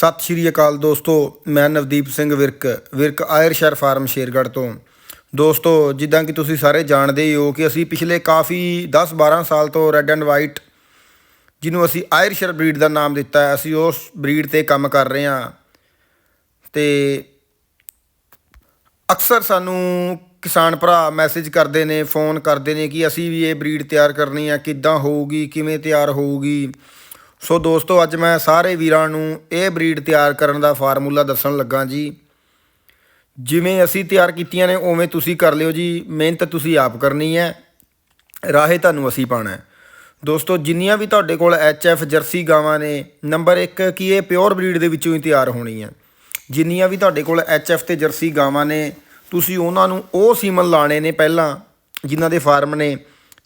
ਸਤਿ ਸ਼੍ਰੀ ਅਕਾਲ ਦੋਸਤੋ, ਮੈਂ ਨਵਦੀਪ ਸਿੰਘ ਵਿਰਕ ਵਿਰਕ ਆਇਰਸ਼ਰ ਫਾਰਮ ਸ਼ੇਰਗੜ੍ਹ ਤੋਂ। ਦੋਸਤੋ, ਜਿੱਦਾਂ ਕਿ ਤੁਸੀਂ ਸਾਰੇ ਜਾਣਦੇ ਹੀ ਹੋ ਕਿ ਅਸੀਂ ਪਿਛਲੇ ਕਾਫੀ 10-12 ਸਾਲ ਤੋਂ ਰੈੱਡ ਐਂਡ ਵਾਈਟ ਜਿਹਨੂੰ ਅਸੀਂ ਆਇਰਸ਼ਰ ਬਰੀਡ ਦਾ ਨਾਮ ਦਿੱਤਾ ਹੈ, ਅਸੀਂ ਉਸ ਬਰੀਡ ਤੇ ਕੰਮ ਕਰ ਰਹੇ ਹਾਂ। ਤੇ ਅਕਸਰ ਸਾਨੂੰ ਕਿਸਾਨ ਭਰਾ ਮੈਸੇਜ ਕਰਦੇ ਨੇ ਫੋਨ ਕਰਦੇ ਨੇ ਕਿ ਅਸੀਂ ਵੀ ਇਹ ਬਰੀਡ ਤਿਆਰ ਕਰਨੀ ਹੈ, ਕਿੱਦਾਂ ਹੋਊਗੀ, ਕਿਵੇਂ ਤਿਆਰ ਹੋਊਗੀ। ਸੋ ਦੋਸਤੋ, ਅੱਜ ਮੈਂ ਸਾਰੇ ਵੀਰਾਂ ਨੂੰ ਇਹ ਬਰੀਡ ਤਿਆਰ ਕਰਨ ਦਾ ਫਾਰਮੂਲਾ ਦੱਸਣ ਲੱਗਾ ਜੀ। ਜਿਵੇਂ ਅਸੀਂ ਤਿਆਰ ਕੀਤੀਆਂ ਨੇ, ਉਵੇਂ ਤੁਸੀਂ ਕਰ ਲਿਓ ਜੀ। ਮਿਹਨਤ ਤੁਸੀਂ ਆਪ ਕਰਨੀ ਹੈ। ਰਾਹੇ ਤੁਹਾਨੂੰ ਅਸੀਂ ਪਾਣਾ ਹੈ। ਦੋਸਤੋ, ਜਿੰਨੀਆਂ ਵੀ ਤੁਹਾਡੇ ਕੋਲ ਐਫ ਜਰਸੀ ਗਾਵਾਂ ਨੇ, ਨੰਬਰ 1 ਕੀ ਇਹ ਪਿਓਰ ਬਰੀਡ ਦੇ ਵਿੱਚੋਂ ਹੀ ਤਿਆਰ ਹੋਣੀ ਹੈ ਜਿੰਨੀਆਂ ਵੀ ਤੁਹਾਡੇ ਕੋਲ ਐਫ ਤੇ ਜਰਸੀ ਗਾਵਾਂ ਨੇ, ਤੁਸੀਂ ਉਹਨਾਂ ਨੂੰ ਉਹ ਸੀਮਨ ਲਾਣੇ ਨੇ ਪਹਿਲਾਂ, ਜਿਨ੍ਹਾਂ ਦੇ ਫਾਰਮ ਨੇ,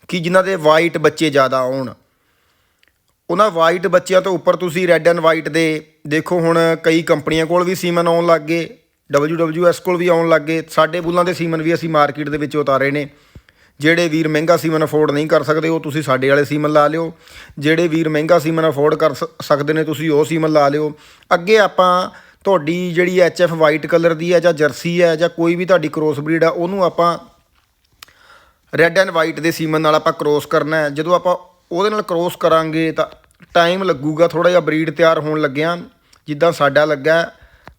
ਕਿ ਜਿਨ੍ਹਾਂ ਦੇ ਵਾਈਟ ਬੱਚੇ ਜ਼ਿਆਦਾ ਆਉਣ। ਉਹਨਾਂ ਵਾਈਟ ਬੱਚਿਆਂ ਤੋਂ ਉੱਪਰ ਤੁਸੀਂ ਰੈੱਡ ਐਂਡ ਵਾਈਟ ਦੇ ਦੇਖੋ ਹੁਣ ਕਈ ਕੰਪਨੀਆਂ ਕੋਲ ਵੀ ਸੀਮਨ ਆਉਣ ਲੱਗ ਗਏ WWS ਕੋਲ ਵੀ ਆਉਣ ਲੱਗ ਗਏ, ਸਾਡੇ ਬੁੱਲਾਂ ਦੇ ਸੀਮਨ ਵੀ ਅਸੀਂ ਮਾਰਕੀਟ ਦੇ ਵਿੱਚ ਉਤਾਰੇ ਨੇ। ਜਿਹੜੇ ਵੀਰ ਮਹਿੰਗਾ ਸੀਮਨ ਅਫੋਰਡ ਨਹੀਂ ਕਰ ਸਕਦੇ, ਉਹ ਤੁਸੀਂ ਸਾਡੇ ਵਾਲੇ ਸੀਮਨ ਲਾ ਲਿਓ। ਜਿਹੜੇ ਵੀਰ ਮਹਿੰਗਾ ਸੀਮਨ ਅਫੋਰਡ ਕਰ ਸਕਦੇ ਨੇ, ਤੁਸੀਂ ਉਹ ਸੀਮਨ ਲਾ ਲਿਓ। ਅੱਗੇ ਆਪਾਂ ਤੁਹਾਡੀ ਜਿਹੜੀ ਐਫ ਵਾਈਟ ਕਲਰ ਦੀ ਹੈ ਜਾਂ ਜਰਸੀ ਹੈ ਜਾਂ ਕੋਈ ਵੀ ਤੁਹਾਡੀ ਕ੍ਰੋਸ ਬਰੀਡ ਆ, ਉਹਨੂੰ ਆਪਾਂ ਰੈੱਡ ਐਂਡ ਵਾਈਟ ਦੇ ਸੀਮਨ ਨਾਲ ਆਪਾਂ ਕ੍ਰੋਸ ਕਰਨਾ ਹੈ। ਜਦੋਂ ਆਪਾਂ ਉਹਦੇ ਨਾਲ ਕ੍ਰੋਸ ਕਰਾਂਗੇ ਤਾਂ ਟਾਈਮ ਲੱਗੂਗਾ ਥੋੜਾ ਜਿਹਾ ਬਰੀਡ ਤਿਆਰ ਹੋਣ ਲੱਗਿਆ, ਜਿੱਦਾਂ ਸਾਡਾ ਲੱਗਾ।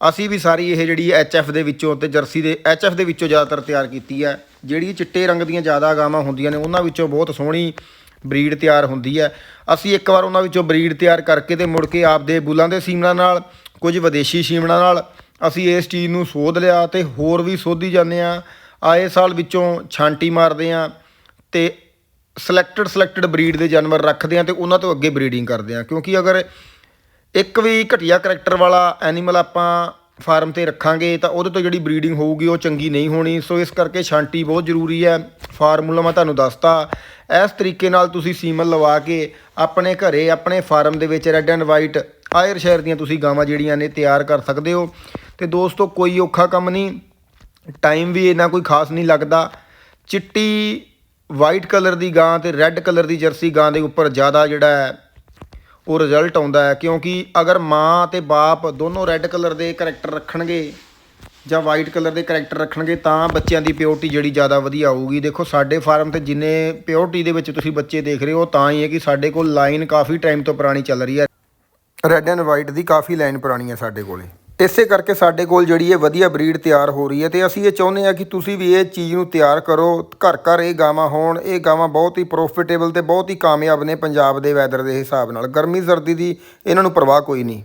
ਅਸੀਂ ਵੀ ਸਾਰੀ ਇਹ ਜਿਹੜੀ ਐਫ ਦੇ ਵਿੱਚੋਂ ਤੇ ਜਰਸੀ ਦੇ ਐਫ ਦੇ ਵਿੱਚੋਂ ਜ਼ਿਆਦਾਤਰ ਤਿਆਰ ਕੀਤੀ ਹੈ। ਜਿਹੜੀ ਚਿੱਟੇ ਰੰਗ ਦੀਆਂ ਜ਼ਿਆਦਾ ਗਾਵਾਂ ਹੁੰਦੀਆਂ ਨੇ, ਉਹਨਾਂ ਵਿੱਚੋਂ ਬਹੁਤ ਸੋਹਣੀ ਬਰੀਡ ਤਿਆਰ ਹੁੰਦੀ ਹੈ। ਅਸੀਂ ਇੱਕ ਵਾਰ ਉਹਨਾਂ ਵਿੱਚੋਂ ਬਰੀਡ ਤਿਆਰ ਕਰਕੇ ਤੇ ਮੁੜ ਕੇ ਆਪਦੇ ਬੁੱਲਾਂ ਦੇ ਸੀਮਨਾਂ ਨਾਲ, ਕੁਝ ਵਿਦੇਸ਼ੀ ਸੀਮਨਾਂ ਨਾਲ, ਅਸੀਂ ਇਸ ਚੀਜ਼ ਨੂੰ ਸੋਧ ਲਿਆ ਤੇ ਹੋਰ ਵੀ ਸੋਧੀ ਜਾਂਦੇ ਆ ਆਏ ਸਾਲ ਵਿੱਚੋਂ ਛਾਂਟੀ ਮਾਰਦੇ ਆ ਤੇ ਸਿਲੈਕਟਡ ਸਿਲੈਕਟਡ ਬਰੀਡ ਦੇ ਜਾਨਵਰ ਰੱਖਦੇ ਆ ਤੇ ਉਹਨਾਂ ਤੋਂ ਅੱਗੇ ਬਰੀਡਿੰਗ ਕਰਦੇ ਆ। ਕਿਉਂਕਿ ਅਗਰ ਇੱਕ ਵੀ ਘਟੀਆ ਕਰੈਕਟਰ ਵਾਲਾ ਐਨੀਮਲ ਆਪਾਂ ਫਾਰਮ ਤੇ ਰੱਖਾਂਗੇ ਤਾਂ ਉਹਦੇ ਤੋਂ ਜਿਹੜੀ ਬਰੀਡਿੰਗ ਹੋਊਗੀ ਉਹ ਚੰਗੀ ਨਹੀਂ ਹੋਣੀ। ਸੋ ਇਸ ਕਰਕੇ ਛਾਂਟੀ ਬਹੁਤ ਜ਼ਰੂਰੀ ਹੈ। ਫਾਰਮੂਲਾ ਮੈਂ ਤੁਹਾਨੂੰ ਦੱਸਤਾ। ਇਸ ਤਰੀਕੇ ਨਾਲ ਤੁਸੀਂ ਸੀਮਨ ਲਵਾ ਕੇ ਆਪਣੇ ਘਰੇ, ਆਪਣੇ ਫਾਰਮ ਦੇ ਵਿੱਚ ਰੈੱਡ ਐਂਡ ਵਾਈਟ ਆਇਰ ਸ਼ਹਿਰ ਦੀਆਂ ਤੁਸੀਂ ਗਾਵਾਂ ਜਿਹੜੀਆਂ ਨੇ ਤਿਆਰ ਕਰ ਸਕਦੇ ਹੋ। ਤੇ ਦੋਸਤੋ, ਕੋਈ ਔਖਾ ਕੰਮ ਨਹੀਂ। ਟਾਈਮ ਵੀ ਇੰਨਾ ਕੋਈ ਖਾਸ ਨਹੀਂ ਲੱਗਦਾ। ਚਿੱਟੀ ਵਾਈਟ ਕਲਰ ਦੀ ਗਾਂ ਤੇ ਰੈੱਡ ਕਲਰ ਦੀ ਜਰਸੀ ਗਾਂ ਦੇ ਉੱਪਰ ਜ਼ਿਆਦਾ ਜਿਹੜਾ ਹੈ, ਉਹ ਰਿਜ਼ਲਟ ਆਉਂਦਾ ਹੈ। ਕਿਉਂਕਿ ਅਗਰ ਮਾਂ ਤੇ ਬਾਪ ਦੋਨੋਂ ਰੈੱਡ ਕਲਰ ਦੇ ਕਰੈਕਟਰ ਰੱਖਣਗੇ ਜਾਂ ਵਾਈਟ ਕਲਰ ਦੇ ਕਰੈਕਟਰ ਰੱਖਣਗੇ, ਤਾਂ ਬੱਚਿਆਂ ਦੀ ਪਿਓਰਟੀ ਜਿਹੜੀ ਜ਼ਿਆਦਾ ਵਧੀਆ ਆਊਗੀ ਦੇਖੋ, ਸਾਡੇ ਫਾਰਮ ਤੇ ਜਿੰਨੇ ਪਿਓਰਟੀ ਦੇ ਵਿੱਚ ਤੁਸੀਂ ਬੱਚੇ ਦੇਖ ਰਹੇ ਹੋ, ਤਾਂ ਹੀ ਹੈ ਕਿ ਸਾਡੇ ਕੋਲ ਲਾਈਨ ਕਾਫੀ ਟਾਈਮ ਤੋਂ ਪੁਰਾਣੀ ਚੱਲ ਰਹੀ ਹੈ। ਰੈੱਡ ਐਂਡ ਵਾਈਟ ਦੀ ਕਾਫੀ ਲਾਈਨ ਪੁਰਾਣੀ ਹੈ ਸਾਡੇ ਕੋਲੇ। ਇਸੇ ਕਰਕੇ ਸਾਡੇ ਕੋਲ ਜਿਹੜੀ ਇਹ ਵਧੀਆ ਬਰੀਡ ਤਿਆਰ ਹੋ ਰਹੀ ਹੈ ਤੇ ਅਸੀਂ ਇਹ ਚਾਹੁੰਦੇ ਹਾਂ ਕਿ ਤੁਸੀਂ ਵੀ ਇਹ ਚੀਜ਼ ਨੂੰ ਤਿਆਰ ਕਰੋ, ਘਰ ਘਰ ਇਹ ਗਾਵਾਂ ਹੋਣ, ਇਹ ਗਾਵਾਂ ਬਹੁਤ ਹੀ ਪ੍ਰੋਫਿਟੇਬਲ ਤੇ ਬਹੁਤ ਹੀ ਕਾਮਯਾਬ ਨੇ ਪੰਜਾਬ ਦੇ ਵੈਦਰ ਦੇ ਹਿਸਾਬ ਨਾਲ। ਗਰਮੀ, ਸਰਦੀ ਦੀ ਇਹਨਾਂ ਨੂੰ ਪਰਵਾਹ ਕੋਈ ਨਹੀਂ।